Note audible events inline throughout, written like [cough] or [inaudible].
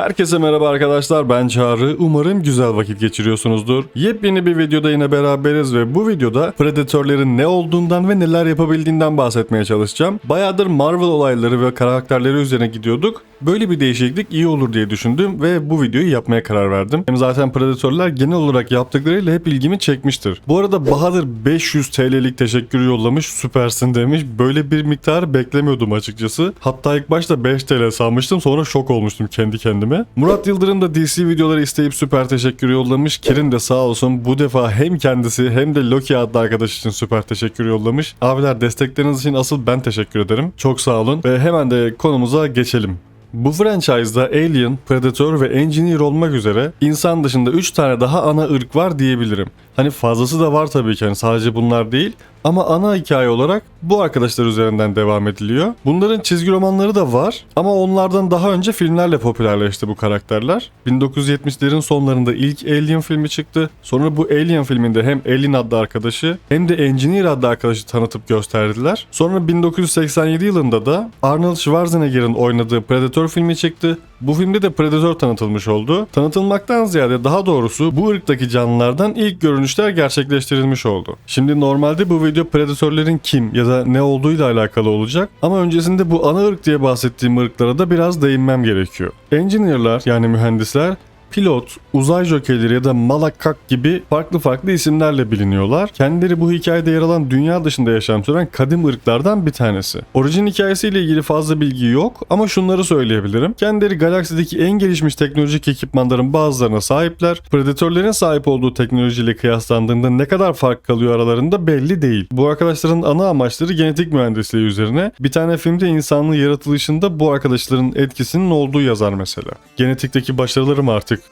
Herkese merhaba arkadaşlar ben Çağrı. Umarım güzel vakit geçiriyorsunuzdur. Yepyeni bir videoda yine beraberiz ve bu videoda Predator'lerin ne olduğundan ve neler yapabildiğinden bahsetmeye çalışacağım. Bayağıdır Marvel olayları ve karakterleri üzerine gidiyorduk. Böyle bir değişiklik iyi olur diye düşündüm ve bu videoyu yapmaya karar verdim. Hem zaten Predator'lar genel olarak yaptıklarıyla hep ilgimi çekmiştir. Bu arada Bahadır 500 TL'lik teşekkür yollamış süpersin demiş. Böyle bir miktar beklemiyordum açıkçası. Hatta ilk başta 5 TL sanmıştım sonra şok olmuştum kendi kendime. Murat Yıldırım da DC videoları isteyip süper teşekkür yollamış. Kerim de sağ olsun bu defa hem kendisi hem de Loki adlı arkadaş için süper teşekkür yollamış. Abiler destekleriniz için asıl ben teşekkür ederim. Çok sağ olun ve hemen de konumuza geçelim. Bu franchise'da Alien, Predator ve Engineer olmak üzere insan dışında 3 tane daha ana ırk var diyebilirim. Hani fazlası da var tabii ki hani sadece bunlar değil ama ana hikaye olarak bu arkadaşlar üzerinden devam ediliyor. Bunların çizgi romanları da var ama onlardan daha önce filmlerle popülerleşti bu karakterler. 1970'lerin sonlarında ilk Alien filmi çıktı. Sonra bu Alien filminde hem Alien adlı arkadaşı hem de Engineer adlı arkadaşı tanıtıp gösterdiler. Sonra 1987 yılında da Arnold Schwarzenegger'in oynadığı Predator filmi çıktı. Bu filmde de Predator tanıtılmış oldu. Tanıtılmaktan ziyade daha doğrusu bu ırktaki canlılardan ilk görünüşler gerçekleştirilmiş oldu. Şimdi normalde bu video Predator'lerin kim ya da ne olduğuyla alakalı olacak ama öncesinde bu ana ırk diye bahsettiğim ırklara da biraz değinmem gerekiyor. Engineer'lar yani mühendisler pilot, uzay jokerleri ya da malakak gibi farklı farklı isimlerle biliniyorlar. Kendileri bu hikayede yer alan dünya dışında yaşam süren kadim ırklardan bir tanesi. Orijin hikayesiyle ilgili fazla bilgi yok ama şunları söyleyebilirim. Kendileri galaksideki en gelişmiş teknolojik ekipmanların bazılarına sahipler. Predatörlerin sahip olduğu teknolojiyle kıyaslandığında ne kadar fark kalıyor aralarında belli değil. Bu arkadaşların ana amaçları genetik mühendisliği üzerine. Bir tane filmde insanlığın yaratılışında bu arkadaşların etkisinin olduğu yazar mesela. Genetikteki başarılarım artık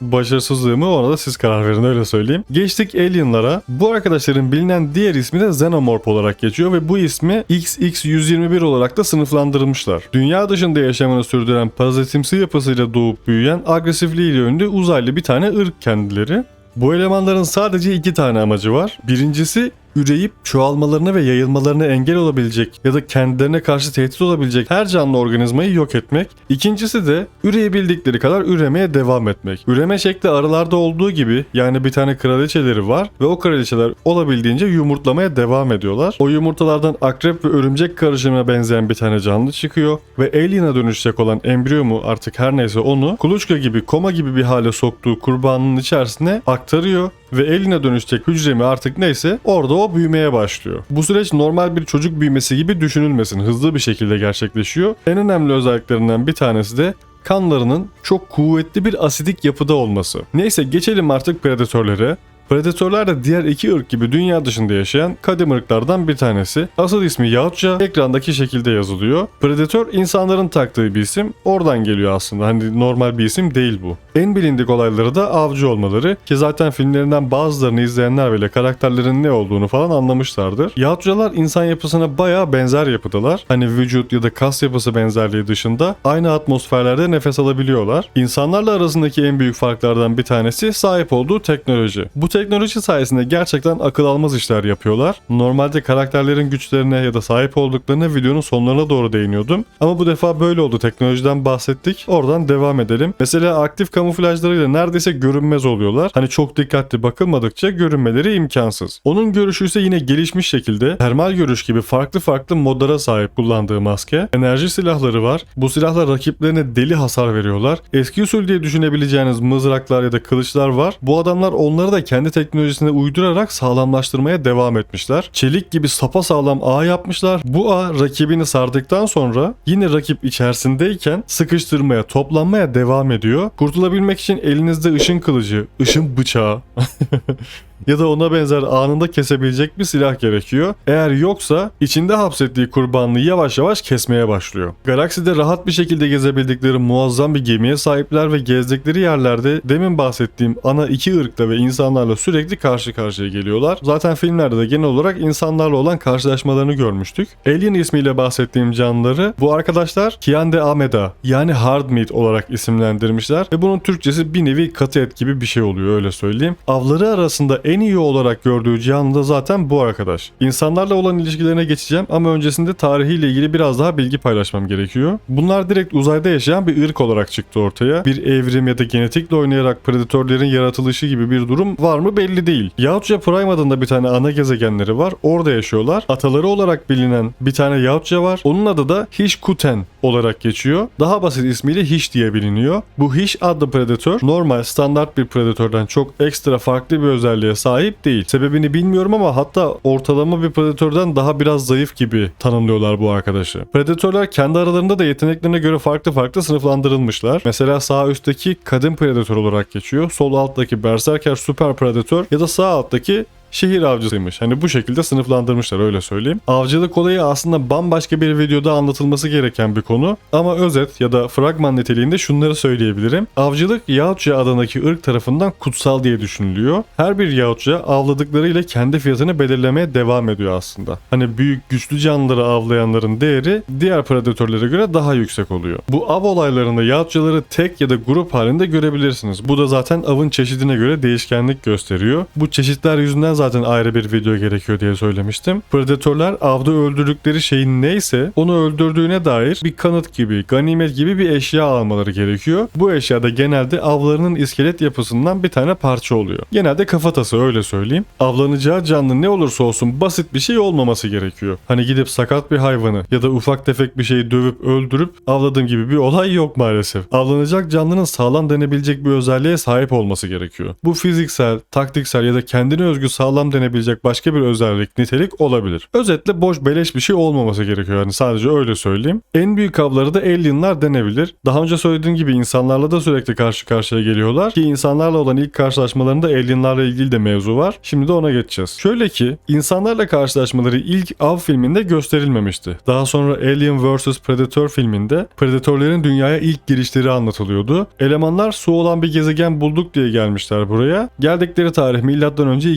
başarısızlığımı ona siz karar verin öyle söyleyeyim. Geçtik Alien'lara. Bu arkadaşların bilinen diğer ismi de Xenomorph olarak geçiyor ve bu ismi XX-121 olarak da sınıflandırılmışlar. Dünya dışında yaşamını sürdüren parazitimsi yapısıyla doğup büyüyen agresifliğiyle ünlü uzaylı bir tane ırk kendileri. Bu elemanların sadece iki tane amacı var. Birincisi üreyip çoğalmalarına ve yayılmalarına engel olabilecek ya da kendilerine karşı tehdit olabilecek her canlı organizmayı yok etmek. İkincisi de üreyebildikleri kadar üremeye devam etmek. Üreme şekli arılarda olduğu gibi yani bir tane kraliçeleri var ve o kraliçeler olabildiğince yumurtlamaya devam ediyorlar. O yumurtalardan akrep ve örümcek karışımına benzeyen bir tane canlı çıkıyor ve alien'a dönüşecek olan embriyo mu artık her neyse onu kuluçka gibi koma gibi bir hale soktuğu kurbanının içerisine aktarıyor ve eline dönüşecek hücre mi artık neyse orada o büyümeye başlıyor. Bu süreç normal bir çocuk büyümesi gibi düşünülmesin. Hızlı bir şekilde gerçekleşiyor. En önemli özelliklerinden bir tanesi de kanlarının çok kuvvetli bir asidik yapıda olması. Neyse geçelim artık predatörlere. Predatörler de diğer iki ırk gibi dünya dışında yaşayan kadim ırklardan bir tanesi. Asıl ismi Yautça ekrandaki şekilde yazılıyor. Predatör insanların taktığı bir isim. Oradan geliyor aslında. Hani normal bir isim değil bu. En bilindik olayları da avcı olmaları ki zaten filmlerinden bazılarını izleyenler bile karakterlerin ne olduğunu falan anlamışlardır. Yautçalar insan yapısına bayağı benzer yapıdalar. Hani vücut ya da kas yapısı benzerliği dışında aynı atmosferlerde nefes alabiliyorlar. İnsanlarla arasındaki en büyük farklardan bir tanesi sahip olduğu teknoloji. Bu teknoloji sayesinde gerçekten akıl almaz işler yapıyorlar. Normalde karakterlerin güçlerine ya da sahip olduklarına videonun sonlarına doğru değiniyordum. Ama bu defa böyle oldu. Teknolojiden bahsettik. Oradan devam edelim. Mesela aktif kamuflajlarıyla neredeyse görünmez oluyorlar. Hani çok dikkatli bakılmadıkça görünmeleri imkansız. Onun görüşü ise yine gelişmiş şekilde termal görüş gibi farklı farklı modlara sahip kullandığı maske. Enerji silahları var. Bu silahlar rakiplerine deli hasar veriyorlar. Eski usul diye düşünebileceğiniz mızraklar ya da kılıçlar var. Bu adamlar onları da kendi teknolojisine uydurarak sağlamlaştırmaya devam etmişler. Çelik gibi sapasağlam ağ yapmışlar. Bu ağ rakibini sardıktan sonra yine rakip içerisindeyken sıkıştırmaya, toplanmaya devam ediyor. Kurtulabilmek için elinizde ışın kılıcı, ışın bıçağı [laughs] ya da ona benzer anında kesebilecek bir silah gerekiyor. Eğer yoksa içinde hapsettiği kurbanını yavaş yavaş kesmeye başlıyor. Galakside rahat bir şekilde gezebildikleri muazzam bir gemiye sahipler ve gezdikleri yerlerde demin bahsettiğim ana iki ırkla ve insanlarla sürekli karşı karşıya geliyorlar. Zaten filmlerde de genel olarak insanlarla olan karşılaşmalarını görmüştük. Alien ismiyle bahsettiğim canlıları bu arkadaşlar Kiande Ameda yani Hard Meat olarak isimlendirmişler ve bunun Türkçesi bir nevi katı et gibi bir şey oluyor öyle söyleyeyim. Avları arasında en iyi olarak gördüğü canlı da zaten bu arkadaş. İnsanlarla olan ilişkilerine geçeceğim ama öncesinde tarihiyle ilgili biraz daha bilgi paylaşmam gerekiyor. Bunlar direkt uzayda yaşayan bir ırk olarak çıktı ortaya. Bir evrim ya da genetikle oynayarak predatörlerin yaratılışı gibi bir durum var mı belli değil. Yautja Prime adında bir tane ana gezegenleri var. Orada yaşıyorlar. Ataları olarak bilinen bir tane Yautja var. Onun adı da Hishkuten olarak geçiyor. Daha basit ismiyle Hish diye biliniyor. Bu Hish adlı predatör normal standart bir predatörden çok ekstra farklı bir özelliğe sahip değil. Sebebini bilmiyorum ama hatta ortalama bir predatörden daha biraz zayıf gibi tanımlıyorlar bu arkadaşı. Predatörler kendi aralarında da yeteneklerine göre farklı farklı sınıflandırılmışlar. Mesela sağ üstteki kadın predatör olarak geçiyor. Sol alttaki berserker süper predatör ya da sağ alttaki şehir avcısıymış. Hani bu şekilde sınıflandırmışlar öyle söyleyeyim. Avcılık olayı aslında bambaşka bir videoda anlatılması gereken bir konu. Ama özet ya da fragman niteliğinde şunları söyleyebilirim. Avcılık Yautça adındaki ırk tarafından kutsal diye düşünülüyor. Her bir Yautça avladıklarıyla kendi fiyatını belirlemeye devam ediyor aslında. Hani büyük güçlü canlıları avlayanların değeri diğer predatörlere göre daha yüksek oluyor. Bu av olaylarında Yautçaları tek ya da grup halinde görebilirsiniz. Bu da zaten avın çeşidine göre değişkenlik gösteriyor. Bu çeşitler yüzünden zaten ayrı bir video gerekiyor diye söylemiştim. Predatörler avda öldürdükleri şeyin neyse onu öldürdüğüne dair bir kanıt gibi, ganimet gibi bir eşya almaları gerekiyor. Bu eşyada genelde avlarının iskelet yapısından bir tane parça oluyor. Genelde kafatası öyle söyleyeyim. Avlanacağı canlı ne olursa olsun basit bir şey olmaması gerekiyor. Hani gidip sakat bir hayvanı ya da ufak tefek bir şeyi dövüp öldürüp avladığım gibi bir olay yok maalesef. Avlanacak canlının sağlam denebilecek bir özelliğe sahip olması gerekiyor. Bu fiziksel, taktiksel ya da kendine özgü sağlam denebilecek başka bir özellik, nitelik olabilir. Özetle boş beleş bir şey olmaması gerekiyor. Yani sadece öyle söyleyeyim. En büyük avları da alienlar denebilir. Daha önce söylediğim gibi insanlarla da sürekli karşı karşıya geliyorlar. Ki insanlarla olan ilk karşılaşmalarında alienlarla ilgili de mevzu var. Şimdi de ona geçeceğiz. Şöyle ki insanlarla karşılaşmaları ilk av filminde gösterilmemişti. Daha sonra Alien vs Predator filminde predatörlerin dünyaya ilk girişleri anlatılıyordu. Elemanlar su olan bir gezegen bulduk diye gelmişler buraya. Geldikleri tarih milattan önce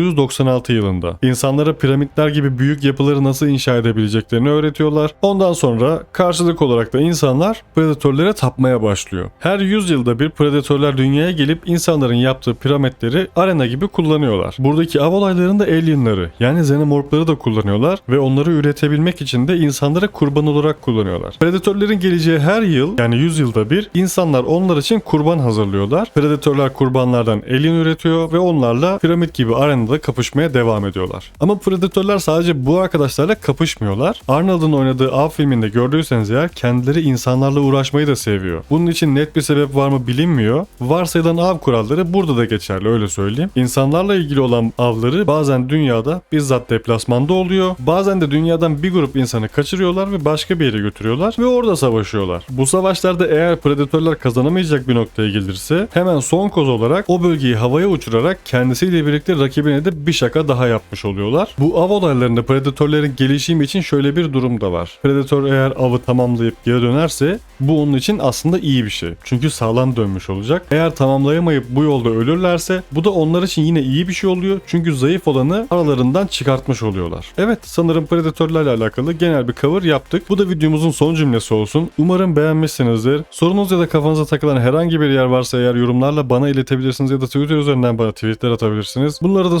2996 yılında. İnsanlara piramitler gibi büyük yapıları nasıl inşa edebileceklerini öğretiyorlar. Ondan sonra karşılık olarak da insanlar predatörlere tapmaya başlıyor. Her 100 yılda bir predatörler dünyaya gelip insanların yaptığı piramitleri arena gibi kullanıyorlar. Buradaki av olaylarında alienları yani xenomorphları da kullanıyorlar ve onları üretebilmek için de insanlara kurban olarak kullanıyorlar. Predatörlerin geleceği her yıl yani 100 yılda bir insanlar onlar için kurban hazırlıyorlar. Predatörler kurbanlardan alien üretiyor ve onlarla piramit gibi arenada kapışmaya devam ediyorlar. Ama predatörler sadece bu arkadaşlarla kapışmıyorlar. Arnold'un oynadığı av filminde gördüyseniz eğer kendileri insanlarla uğraşmayı da seviyor. Bunun için net bir sebep var mı bilinmiyor. Varsayılan av kuralları burada da geçerli öyle söyleyeyim. İnsanlarla ilgili olan avları bazen dünyada bizzat deplasmanda oluyor. Bazen de dünyadan bir grup insanı kaçırıyorlar ve başka bir yere götürüyorlar ve orada savaşıyorlar. Bu savaşlarda eğer predatörler kazanamayacak bir noktaya gelirse hemen son koz olarak o bölgeyi havaya uçurarak kendisiyle birlikte rakibine de bir şaka daha yapmış oluyorlar. Bu av olaylarında predatörlerin gelişimi için şöyle bir durum da var. Predatör eğer avı tamamlayıp geri dönerse bu onun için aslında iyi bir şey. Çünkü sağlam dönmüş olacak. Eğer tamamlayamayıp bu yolda ölürlerse bu da onlar için yine iyi bir şey oluyor. Çünkü zayıf olanı aralarından çıkartmış oluyorlar. Evet sanırım predatörlerle alakalı genel bir cover yaptık. Bu da videomuzun son cümlesi olsun. Umarım beğenmişsinizdir. Sorunuz ya da kafanıza takılan herhangi bir yer varsa eğer yorumlarla bana iletebilirsiniz ya da Twitter üzerinden bana tweetler atabilirsiniz. Bunları da